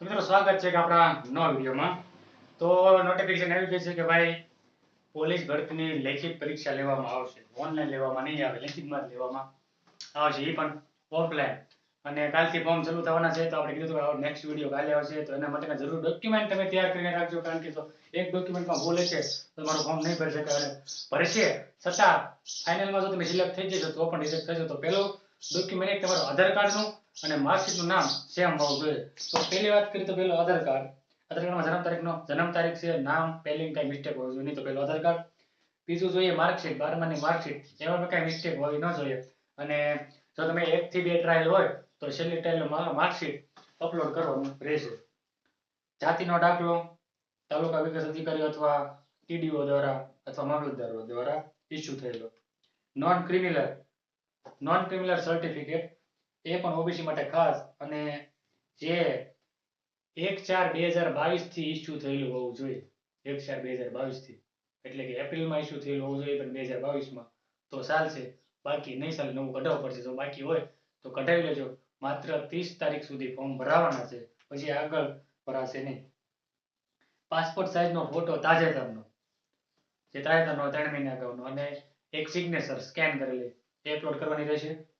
તો મિત્રો સ્વાગત છે કે આપણા નવા વિડીયોમાં. તો નોટિફિકેશન આવી ગઈ છે કે ભાઈ પોલીસ ભરતીની લેખિત પરીક્ષા લેવામાં આવશે. ઓનલાઈન લેવામાં નહીં આવે, લેખિતમાં જ લેવામાં આવશે. એ પણ ઓફલાઈન અને કાલથી ફોર્મ શરૂ થવાના છે, તો આપણે કીધું હતું નેક્સ્ટ વીડિયો કાલે આવશે. તો એના માટેના જરૂર ડોક્યુમેન્ટ તમે તૈયાર કરીને રાખજો, કારણ કે તો એક ડોક્યુમેન્ટમાં ભૂલ હશે, તો તમારું ફોર્મ નહીં ભરી શકે અને ભરશે. છતાં ફાઇનલમાં જો તમે સિલેક્ટ થઈ જશો, તો પણ રિજેક્ટ થશો તો પહેલું ડોક્યુમેન્ટ એક તમારું આધાર કાર્ડનું અને માર્કશીટનું નામ સેમ હોવું જોઈએ તો પહેલી વાત કરી તો પેલો આધાર કાર્ડ. આધાર કાર્ડમાં જન્મ તારીખનો, જન્મ તારીખ છે, નામ સ્પેલિંગ કાંઈ મિસ્ટેક હોવી જોઈએ નહીં તો પહેલું આધાર કાર્ડ. બીજું જોઈએ માર્કશીટ, બારમાની માર્કશીટ. એમાં કઈ મિસ્ટેક હોવી ન જોઈએ. અને જો તમે એક થી બે ટ્રાયલ હોય, તો છેલ્લી ટ્રાયલ માર્કશીટ અપલોડ કરવાનું રહેશે. જાતિનો દાખલો, તાલુકા વિકાસ અધિકારી અથવા ટીડીઓ દ્વારા અથવા મામલતદારો દ્વારા ઇસ્યુ થયેલો. Non criminal non criminal certificate એ પણ ઓબીસી માટે ખાસ અને જે એક ચાર બે હજાર બાવીસથી ઇસ્યુ થયેલું હોવું જોઈએ. એક ચાર બે હજાર બાવીસથી એટલે કે એપ્રિલમાં ઇસ્યુ થયેલું હોવું જોઈએ, પણ બે હજાર બાવીસમાં તો ચાલશે. બાકી નહીં ચાલે, નવું કઢાવવું પડશે. જો બાકી હોય, તો કઢાવી લેજો. માત્ર ત્રીસ તારીખ સુધી ફોર્મ ભરાવાના છે. પછી આગળ ભરાશે નહીં. પાસપોર્ટ સાઇઝનો ફોટો તાજેતરનો. જે તાજેતરનો ત્રણ મહિના અગાઉનો. અને એક સિગ્નેચર સ્કેન કરેલી. એ અપલોડ કરવાની રહેશે.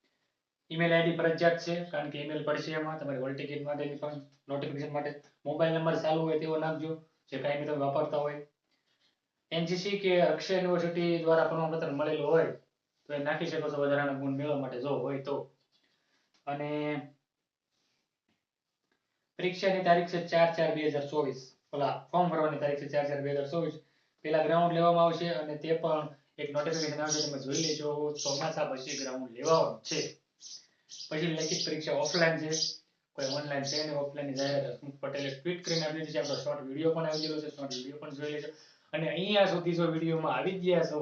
ઈમેલ આઈડી ફરજિયાત છે, કારણ કે ઈમેલ પડશે એમાં. તમારી હોલ ટિકિટ માટેની પણ નોટિફિકેશન માટે મોબાઈલ નંબર ચાલુ હોય તેવો નાખજો, જે કાંઈ તમે વાપરતા હોય. એનસીસી કે અક્ષય યુનિવર્સિટી દ્વારા પ્રમાણપત્ર મળેલું હોય, તો એ નાખી શકો છો વધારાના ગુણ મેળવવા માટે, જો હોય તો. અને પરીક્ષાની તારીખ છે ચાર ચાર બે હજાર ચોવીસ. પેલા ફોર્મ ભરવાની તારીખ છે ચાર ચાર બે હજાર ચોવીસ. પેલા ગ્રાઉન્ડ લેવામાં આવશે અને તે પણ એક નોટિફિકેશન આવશે, તમે જોઈ લેજો. ચોમાસા પછી ગ્રાઉન્ડ લેવાનું છે. પછી લેખિત પરીક્ષા ઓફલાઈન છે. કોઈ ઓનલાઈન છે અને ઓફલાઈનની જાહેરાત. હસમુખ પટેલે ટ્વીટ કરીને આપી દીધી છે. આપણો શોર્ટ વીડિયો પણ આવી ગયેલો છે. શોર્ટ વીડિયો પણ જોઈ લેજો. અને અહીંયા સુધી જો વિડીયોમાં આવી ગયા છો,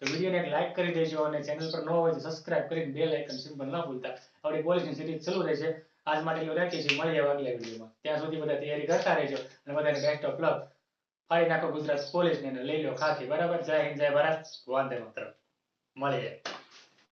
તો વિડીયોને એક લાઈક કરી દેજો અને ચેનલ પર ન હોય તો સબસ્ક્રાઇબ કરીને બેલ આઇકન સિમ્બલ ન ભૂલતા. આપણી પોલીસની સિરીઝ ચાલુ રહેશે. આજ માટે એવું રાખીએ છીએ. મળીએ આગલા વિડીયોમાં. ત્યાં સુધી બધા તૈયારી કરતા રહેજો અને બધાને બેસ્ટ ઓફ લક ફાડી નાખો ગુજરાત પોલીસને લઈ લો ખાખી. બરાબર? જય હિન્દ, જય ભારત. વાંધે માત્ર મળીએ.